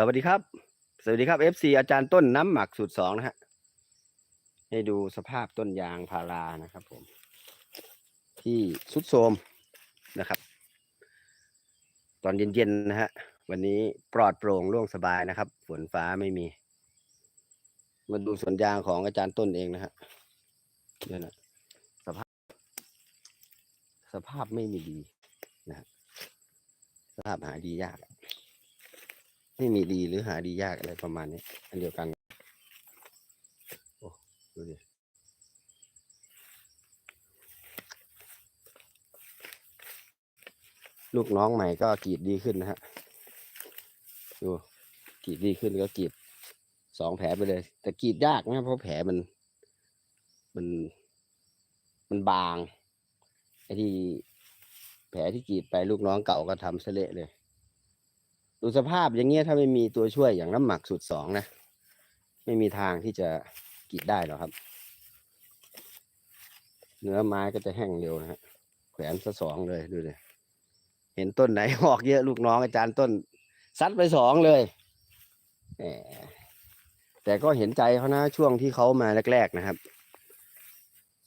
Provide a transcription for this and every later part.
สวัสดีครับ สวัสดีครับ FC อาจารย์ต้นน้ำหมักสูตรสองนะฮะให้ดูสภาพต้นยางพารานะครับผม ที่สุดโทรมนะครับ ตอนเย็นๆนะฮะวันนี้ปลอดโปร่งโล่งสบายนะครับ ฝนฟ้าไม่มี มาดูสวนยางของอาจารย์ต้นเองนะฮะเนี่ยนะสภาพ สภาพไม่มีดีนะฮะสภาพหาดียาก ไม่มีดีหรือหาดียากอะไรประมาณนี้ อันเดียวกัน โอ้ดูดิลูกน้องใหม่ก็กรีดดีขึ้นนะฮะ ดูกรีดดีขึ้นก็กรีดสองแผลไปเลย แต่กรีดยากนะเพราะแผลมัน มัน มันบางไอ้ที่แผลที่กรีดไปลูกน้องเก่าก็ทำเสละเลย ดูสภาพอย่างเงี้ยถ้าไม่มีตัวช่วยอย่างน้ำหมักสูตรสองนะ ไม่มีทางที่จะกรีดได้หรอกครับ เนื้อไม้ก็จะแห้งเร็วนะฮะแขวนซะสองเลยดูเลยเห็นต้นไหนออกเยอะลูกน้องอาจารย์ต้นซัดไปสองเลยแหมแต่ก็เห็นใจเขานะช่วงที่เขามาแรก ๆนะครับ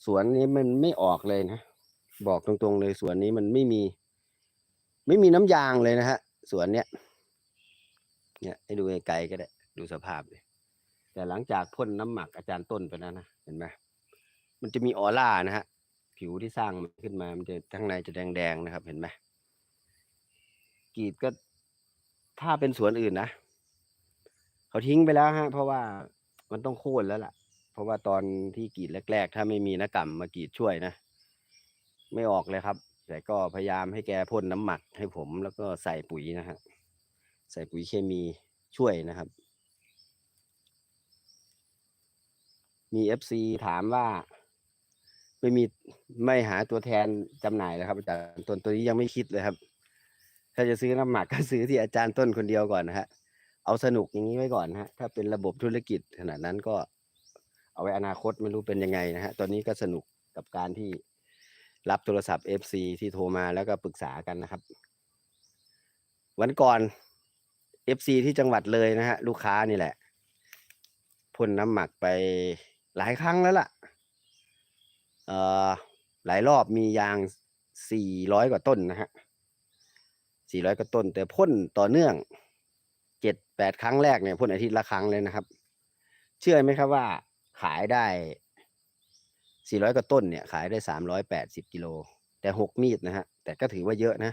สวนนี้มันไม่ออกเลยนะ บอกตรงๆเลยสวนนี้มันไม่มี ไม่มีน้ำยางเลยนะฮะสวนเนี้ย เนี่ยให้ดูไกลๆก็ได้ ดูสภาพเลยแต่หลังจากพ่นน้ำหมักอาจารย์ต้นไปแล้วนะเห็นไหมมันจะมีออร่านะฮะผิวที่สร้างมันขึ้นมา มันจะข้างในจะแดงๆนะครับ เห็นไหมกีดก็ถ้าเป็นสวนอื่นนะเขาทิ้งไปแล้วฮะ เพราะว่ามันต้องโค่นแล้วล่ะ เพราะว่าตอนที่กีดแรก ๆ ถ้าไม่มีนักกรรมมากีดช่วยนะไม่ออกเลยครับ แต่ก็พยายามให้แกพ่นน้ำหมักให้ผมแล้วก็ใส่ปุ๋ยนะฮะ ใส่ปุ๋ยเคมีช่วยนะครับ มีเอฟซีถามว่า ไม่มีไม่หาตัวแทนจำหน่ายเลยครับอาจารย์ต้นตัวนี้ยังไม่คิดเลยครับ ถ้าจะซื้อน้ำหมักก็ซื้อที่อาจารย์ต้นคนเดียวก่อนนะฮะเอาสนุกอย่างนี้ไว้ก่อนนะฮะถ้าเป็นระบบธุรกิจขนาดนั้นก็เอาไว้อนาคตไม่รู้เป็นยังไงนะฮะตอนนี้ก็สนุกกับการที่รับโทรศัพท์ FC ที่โทรมาแล้วก็ปรึกษากันนะครับ วันก่อน FC ที่จังหวัดเลยนะฮะ ลูกค้านี่แหละพ่นน้ำหมักไปหลายครั้งแล้วล่ะ เอ่อหลายรอบมียางสี่ร้อยกว่าต้นนะฮะสี่ร้อยกว่าต้น แต่พ่นต่อเนื่องเจ็ดแปดครั้งแรกเนี่ยพ่นอาทิตย์ละครั้งเลยนะครับ เชื่อไหมครับว่าขายได้สี่ร้อยกว่าต้นเนี่ย ขายได้สามร้อยแปดสิบกิโล แต่หกมีดนะฮะ แต่ก็ถือว่าเยอะนะ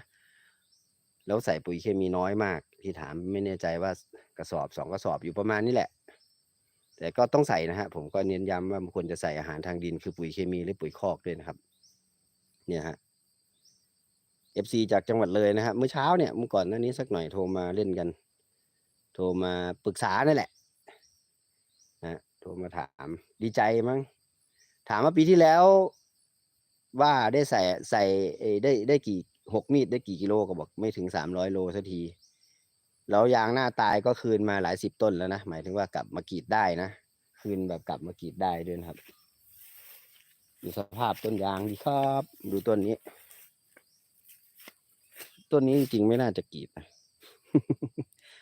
แล้วใส่ปุ๋ยเคมีน้อยมาก ที่ถามไม่แน่ใจว่ากระสอบสองกระสอบอยู่ประมาณนี้แหละ แต่ก็ต้องใส่นะฮะผมก็เน้นย้ำว่าควรจะใส่อาหารทางดินคือปุ๋ยเคมีหรือปุ๋ยคอกด้วยนะครับ เนี่ยฮะ FC จากจังหวัดเลยนะฮะเมื่อเช้าเนี่ยเมื่อก่อนหนั้นนี้สักหน่อยโทรมาเล่นกัน โทรมาปรึกษานั่นแหละนะโทรมาถามดีใจมั้งถามว่าปีที่แล้วว่าได้ใส่ใส่ได้ได้กี่ หกมีดได้กี่กิโลก็บอกไม่ถึงสามร้อยโลสักทีแล้วยางหน้าตายก็คืนมาหลายสิบต้นแล้วนะหมายถึงว่ากลับมากรีดได้นะคืนแบบกลับมากรีดได้ด้วยนะครับดูสภาพต้นยางดีครับ ดูต้นนี้ ต้นนี้จริงๆไม่น่าจะกรีดนะ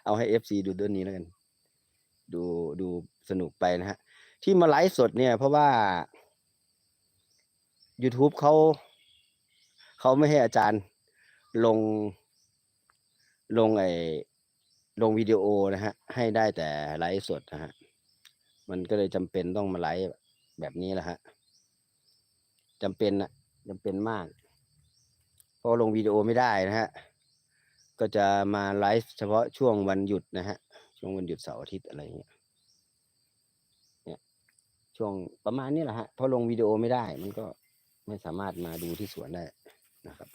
เอาให้เอฟซีดูต้นนี้แล้วกัน ดูดูสนุกไปนะฮะ ที่มาไลฟ์สดเนี่ย เพราะว่า YouTube เขา เขาไม่ให้อาจารย์ ลง ลงไอลงวิดีโอนะฮะ ให้ได้แต่ไลฟ์สดนะฮะ มันก็เลยจำเป็นต้องมาไลฟ์แบบนี้แหละฮะจำเป็นนะจำเป็นมาก เพราะลงวิดีโอไม่ได้นะฮะ ก็จะมาไลฟ์เฉพาะช่วงวันหยุดนะฮะ ช่วงวันหยุดเสาร์อาทิตย์อะไรเงี้ยเนี่ยช่วงประมาณนี้แหละฮะเพราะลงวิดีโอไม่ได้ มันก็ไม่สามารถมาดูที่สวนได้นะครับ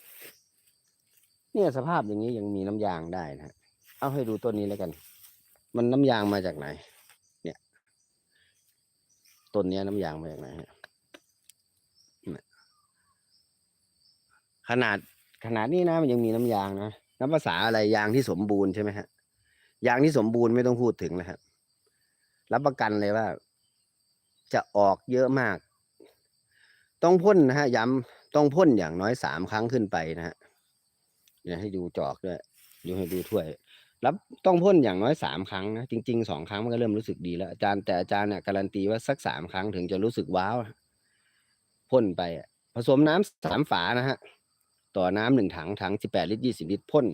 เนี่ยสภาพอย่างนี้ยังมีน้ำยางได้นะฮะเอาให้ดูต้นนี้แล้วกัน มันน้ำยางมาจากไหน เนี่ยต้นนี้น้ำยางมาจากไหนฮะขนาดขนาดนี้นะมันยังมีน้ำยางนะน้ำภาษาอะไรยางที่สมบูรณ์ใช่ไหมฮะยางที่สมบูรณ์ไม่ต้องพูดถึงแล้วครับรับประกันเลยว่า จะออกเยอะมาก ต้องพ่นนะฮะ ย้ำต้องพ่นอย่างน้อยสามครั้งขึ้นไปนะฮะ เดี๋ยให้ดูจอกด้วยดูให้ดูถ้วย รับต้องพ่นอย่างน้อยสามครั้งนะจริงๆสองครั้งมันก็เริ่มรู้สึกดีแล้วอาจารย์แต่อาจารย์เนี่ยการันตีว่าสักสามครั้งถึงจะรู้สึกว้าวพ่นไปอะผสมน้ำสามฝานะฮะต่อน้ำหนึ่งถังถังสิบแปดลิตรยี่สิบลิตรพ่น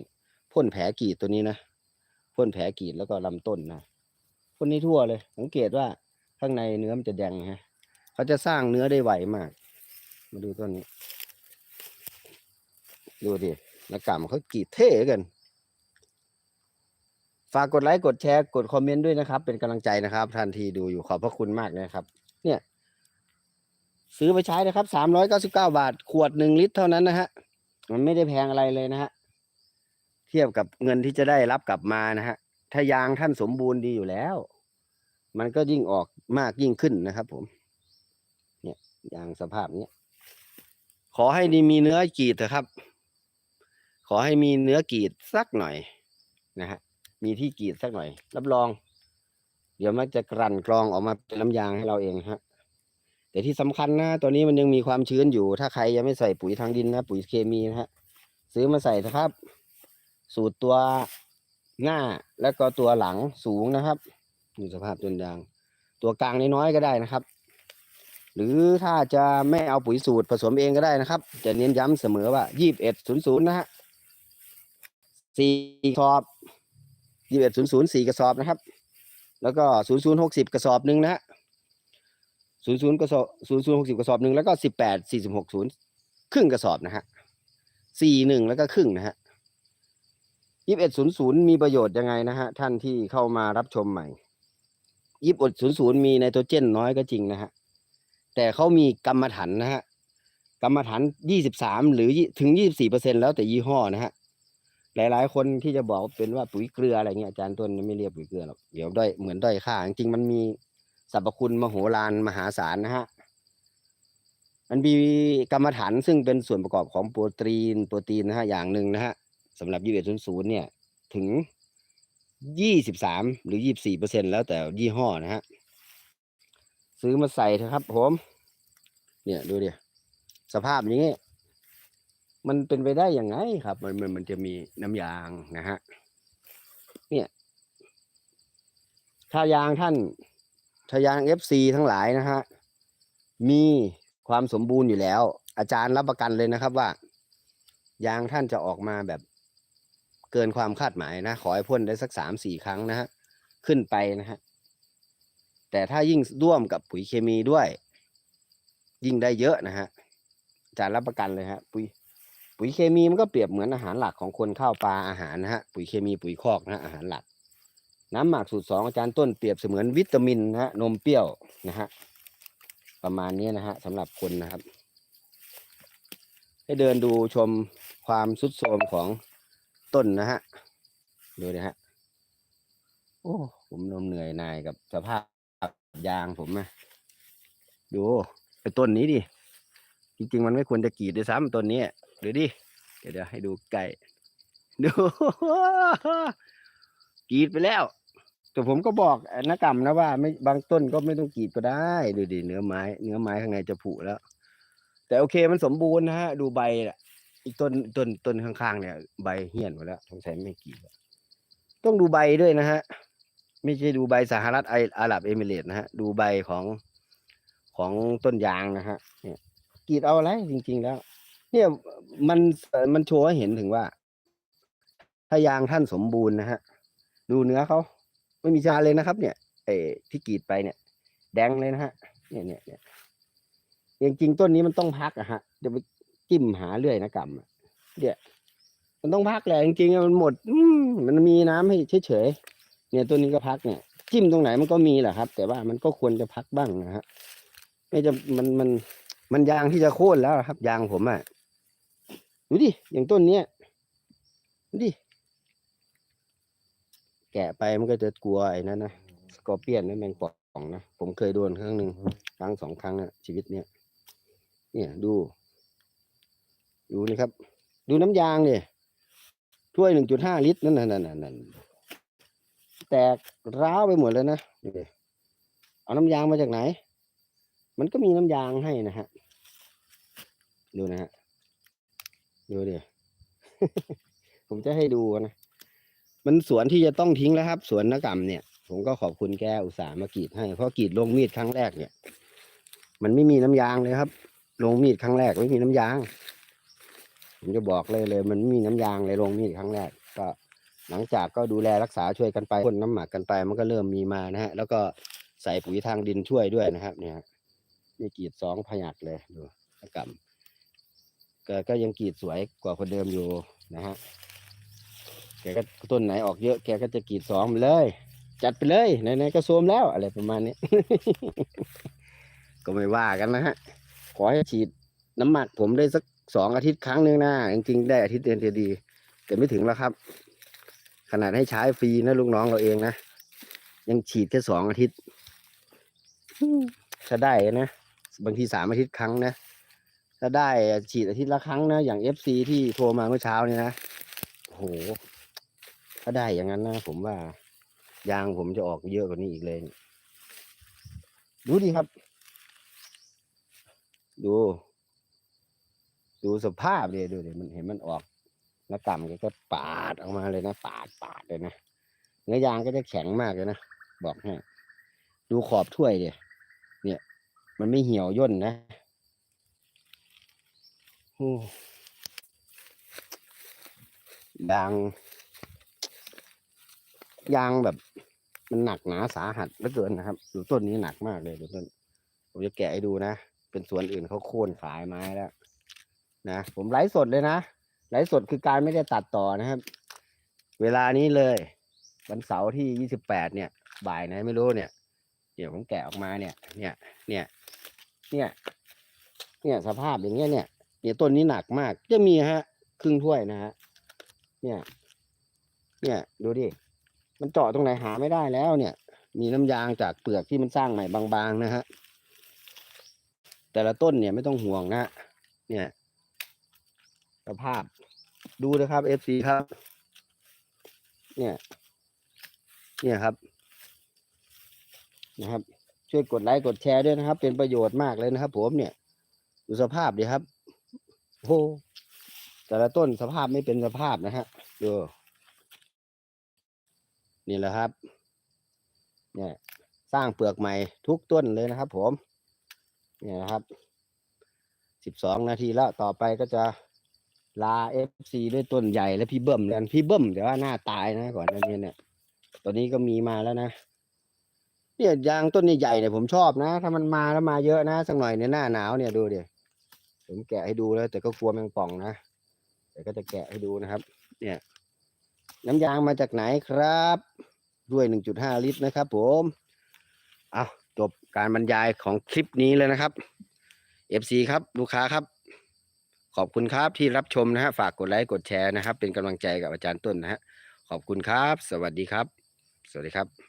พ่นแผลกีดตัวนี้นะพ่นแผลกีดแล้วก็ลำต้นนะพ่นให้ทั่วเลย สังเกตว่าข้างในเนื้อมันจะแดงฮะเขาจะสร้างเนื้อได้ไวมาก มาดูต้นนี้ ดูดิ นักกรรมเขากรีดเท่กันฝากกดไลค์กดแชร์กดคอมเมนต์ด้วยนะครับ เป็นกำลังใจนะครับท่านทีดูอยู่ขอบพระคุณมากนะครับ เนี่ย ซื้อไปใช้นะครับสามร้อยเก้าสิบเก้าบาท ขวดหนึ่งลิตรเท่านั้นนะฮะมันไม่ได้แพงอะไรเลยนะฮะเทียบกับเงินที่จะได้รับกลับมานะฮะถ้ายางท่านสมบูรณ์ดีอยู่แล้ว มันก็ยิ่งออกมากยิ่งขึ้นนะครับ ผม เนี่ยยางสภาพเนี้ยขอให้ดีมีเนื้อกรีดเถอะครับ ขอให้มีเนื้อกรีดสักหน่อยนะฮะมีที่กรีดสักหน่อย รับรอง เดี๋ยวมันจะกลั่นกรองออกมาเป็นน้ำยางให้เราเองฮะแต่ที่สำคัญนะตัวนี้มันยังมีความชื้นอยู่ ถ้าใครยังไม่ใส่ปุ๋ยทางดินนะ ปุ๋ยเคมีนะฮะซื้อมาใส่นะครับ สูตรตัวหน้าแล้วก็ตัวหลังสูงนะครับดูสภาพต้นยาง ตัวกลางน้อยๆก็ได้นะครับ หรือถ้าจะไม่เอาปุ๋ยสูตรผสมเองก็ได้นะครับ จะเน้นย้ำเสมอว่ายี่บเอ็ดศูนย์ศูนย์นะฮะ สี่กระสอบยี่บเอ็ดศูนย์ศูนย์สี่กระสอบนะครับ แล้วก็ศูนย์ศูนย์หกสิบกระสอบหนึ่งนะฮะศูนย์ศูนย์กระสอบศูนย์ศูนย์หกสิบกระสอบหนึ่งแล้วก็สิบแปดสี่สิบหกศูนย์ครึ่งกระสอบนะฮะสี่หนึ่งแล้วก็ครึ่งนะฮะยี่สิบเอ็ดศูนย์ศูนย์มีประโยชน์ยังไงนะฮะท่านที่เข้ามารับชมใหม่ยี่บเอ็ดศูนย์ศูนย์มีไนโตรเจนน้อยก็จริงนะฮะแต่เขามีกรรมฐานนะฮะกรรมฐานยี่สิบสามหรือถึงยี่สิบสี่เปอร์เซ็นแล้วแต่ยี่ห้อนะฮะ หลาย ๆ คนที่จะบอกเป็นว่าปุ๋ยเกลืออะไรเงี้ยอาจารย์ต้นไม่เรียกปุ๋ยเกลือหรอกเดี๋ยวด้อยเหมือนด้อยค่าจริงมันมีสรรพคุณมโหฬารมหาศาลนะฮะมันมีกรรมฐานซึ่งเป็นส่วนประกอบของโปรตีนโปรตีนนะฮะอย่างหนึ่งนะฮะสำหรับยี่สิบเอ็ดศูนย์ศูนย์เนี่ยถึงยี่สิบสามหรือยี่บสี่เปอร์เซ็นแล้วแต่ยี่ห้อนะฮะซื้อมาใส่เถอะครับผม เนี่ยดูดิสภาพอย่างนี้ มันเป็นไปได้ยังไงครับ มันมันมันจะมีน้ำยางนะฮะเนี่ย ถ้ายางท่านถ้ายางเอฟซีทั้งหลายนะฮะมีความสมบูรณ์อยู่แล้ว อาจารย์รับประกันเลยนะครับว่า ยางท่านจะออกมาแบบเกินความคาดหมายนะ ขอให้พ่นได้สักสามสี่ครั้งนะฮะขึ้นไปนะฮะแต่ถ้ายิ่งร่วมกับปุ๋ยเคมีด้วย ยิ่งได้เยอะนะฮะอาจารย์รับประกันเลยฮะปุ๋ย ปุ๋ยเคมีมันก็เปรียบเหมือนอาหารหลักของคนข้าวปลาอาหารนะฮะปุ๋ยเคมีปุ๋ยคอกนะฮะอาหารหลัก น้ำหมักสูตรสองอาจารย์ต้นเปรียบเสมือนวิตามินนะฮะนมเปรี้ยวนะฮะประมาณนี้นะฮะสำหรับคนนะครับ ให้เดินดูชมความสุดโทมของต้นนะฮะดูนะฮะโอ้ผมนมเหนื่อยนายกับสภาพยางผมนะดูไอ้ต้นนี้ดิจริงๆมันไม่ควรจะกรีดด้วยซ้ำต้นนี้ ดูดิ เดี๋ยวเดี๋ยวให้ดูไก่ ดูกรีดไปแล้ว แต่ผมก็บอกนักกรรมนะว่า ไม่บางต้นก็ไม่ต้องกรีดก็ได้ ดูดิเนื้อไม้ เนื้อไม้ข้างในจะผุแล้ว แต่โอเคมันสมบูรณ์นะฮะ ดูใบอะอีกต้นต้นต้นข้างๆเนี่ย ใบเหี่ยนหมดแล้วสงสัยไม่กรีดต้องดูใบด้วยนะฮะ ไม่ใช่ดูใบสหรัฐไออาหรับเอมิเรตนะฮะ ดูใบของของต้นยางนะฮะเนี่ยกรีดเอาอะไรจริง ๆ แล้ว เนี่ยมันมันโชว์ให้เห็นถึงว่า ถ้ายางท่านสมบูรณ์นะฮะ ดูเนื้อเขาไม่มีชาเลยนะครับ เนี่ยไอ้ที่กรีดไปเนี่ย แดงเลยนะฮะ เนี่ยเนี่ยเนี่ยจริงๆต้นนี้มันต้องพักอะฮะเดี๋ยวไปจิ้มหาเรื่อยนะกรรมเนี่ยมันต้องพักแหละจริงๆอะมันหมดอืมันมีน้ำให้เฉยๆเนี่ยต้นนี้ก็พักเนี่ยจิ้มตรงไหนมันก็มีแหละครับ แต่ว่ามันก็ควรจะพักบ้างนะฮะไม่จะมันมันมันยางที่จะโค่นแล้วครับ ยางผมอะ ดูดิ อย่างต้นเนี้ยดูดิ แกะไปมันก็จะกลัวไอ้นั้นนะ สกอร์เปียนนะแมงป่องนะ ผมเคยโดนครั้งหนึ่งครั้งสองครั้งอะชีวิตเนี้ย เนี่ยดู ดูนี่ครับ ดูน้ำยางเนี่ยถ้วยหนึ่งจุดห้าลิตรนั่นนั่นนั่นนั่นแตกร้าวไปหมดเลยนะเอาน้ำยางมาจากไหน มันก็มีน้ำยางให้นะฮะ ดูนะฮะ ดูดิ ผมจะให้ดูนะ มันสวนที่จะต้องทิ้งแล้วครับ สวนนกกรรมเนี่ย ผมก็ขอบคุณแกอุตส่าห์มากรีดให้ เพราะกรีดลงมีดครั้งแรกเนี่ย มันไม่มีน้ำยางเลยครับ ลงมีดครั้งแรกไม่มีน้ำยาง ผมจะบอกเลยเลย มันไม่มีน้ำยางเลยลงมีดครั้งแรก ก็ หลังจากก็ดูแลรักษาช่วยกันไปพ่นน้ำหมักกันไป มันก็เริ่มมีมานะฮะ แล้วก็ใส่ปุ๋ยทางดินช่วยด้วยนะครับ เนี่ยนี่กรีดสองพยักเลยดูนกกรรม ก็ก็ยังกรีดสวยกว่าคนเดิมอยู่นะฮะแกก็ต้นไหนออกเยอะแกก็จะกรีดสองไปเลย จัดไปเลยไหนๆก็โซมแล้วอะไรประมาณนี้ ก็ไม่ว่ากันนะฮะขอให้ฉีดน้ำหมักผมได้สักสองอาทิตย์ครั้งหนึ่งนะจริงๆได้อาทิตย์เดียวจะดี แต่ไม่ถึงแล้วครับ ขนาดให้ใช้ฟรีนะลูกน้องเราเองนะยังฉีดแค่สองอาทิตย์ถ้าได้นะ บางทีสามอาทิตย์ครั้งนะ ถ้าได้ฉีดอาทิตย์ละครั้งนะ อย่างเอฟซีที่โทรมาเมื่อเช้านี่นะโหถ้าได้อย่างนั้นนะผมว่ายางผมจะออกเยอะกว่านี้อีกเลยดูดิครับ ดู ดูสภาพเลยดูดิมันเห็นมันออกหน้ากำกก็ปาดออกมาเลยนะ ปาดปาดเลยนะเนื้อยางก็จะแข็งมากเลยนะบอกให้ดูขอบถ้วยเดิเนี่ย มันไม่เหี่ยวย่นนะ ยาง ยางแบบ มันหนักหนาสาหัสเหลือเกินนะครับดูต้นนี้หนักมากเลยดูต้นผมจะแกะให้ดูนะ เป็นสวนอื่นเขาโค่นขายไม้แล้วนะผมไลฟ์สดเลยนะไลฟ์สดคือการไม่ได้ตัดต่อนะครับ เวลานี้เลย วันเสาร์ที่ยี่สิบแปดเนี่ย บ่ายไหนไม่รู้เนี่ย เดี๋ยวผมแกะออกมาเนี่ย เนี่ย เนี่ย เนี่ย เนี่ยสภาพอย่างเงี้ยเนี่ย เนี่ยต้นนี้หนักมาก จะมีฮะ ครึ่งถ้วยนะฮะ เนี่ย เนี่ยดูดิ มันเจาะตรงไหนหาไม่ได้แล้วเนี่ย มีน้ำยางจากเปลือกที่มันสร้างใหม่บางๆนะฮะ แต่ละต้นเนี่ยไม่ต้องห่วงนะ เนี่ยสภาพ ดูนะครับ FC ครับ เนี่ย เนี่ยครับ นะครับ ช่วยกดไลค์กดแชร์ด้วยนะครับ เป็นประโยชน์มากเลยนะครับ ผมเนี่ยดูสภาพดีครับ โหแต่ละต้นสภาพไม่เป็นสภาพนะฮะดูนี่แหละครับ เนี่ย สร้างเปลือกใหม่ทุกต้นเลยนะครับ ผม เนี่ยนะครับสิบสองนาทีแล้วต่อไปก็จะลาเอฟซีด้วยต้นใหญ่และพี่เบิ้มแล้วพี่เบิ้มแต่ว่าหน้าตายนะก่อนหน้นเนี่ยตอนนี้ก็มีมาแล้วนะเนี่ยยางต้นใหญ่ๆเนี่ยผมชอบนะ ถ้ามันมาแล้วมาเยอะนะสักหน่อยในหน้าหนาวเนี่ยดูเดี๋ยว ผมแกะให้ดูแล้ว แต่ก็กลัวแมงป่องนะแต่ก็จะแกะให้ดูนะครับ เนี่ย น้ำยางมาจากไหนครับ ด้วยหนึ่งจุดห้าลิตรนะครับ ผมเอาจบการบรรยายของคลิปนี้เลยนะครับ FC ครับ ลูกค้าครับ ขอบคุณครับที่รับชมนะฮะฝากกดไลค์กดแชร์นะครับ เป็นกำลังใจกับอาจารย์ต้นนะฮะขอบคุณครับ สวัสดีครับ สวัสดีครับ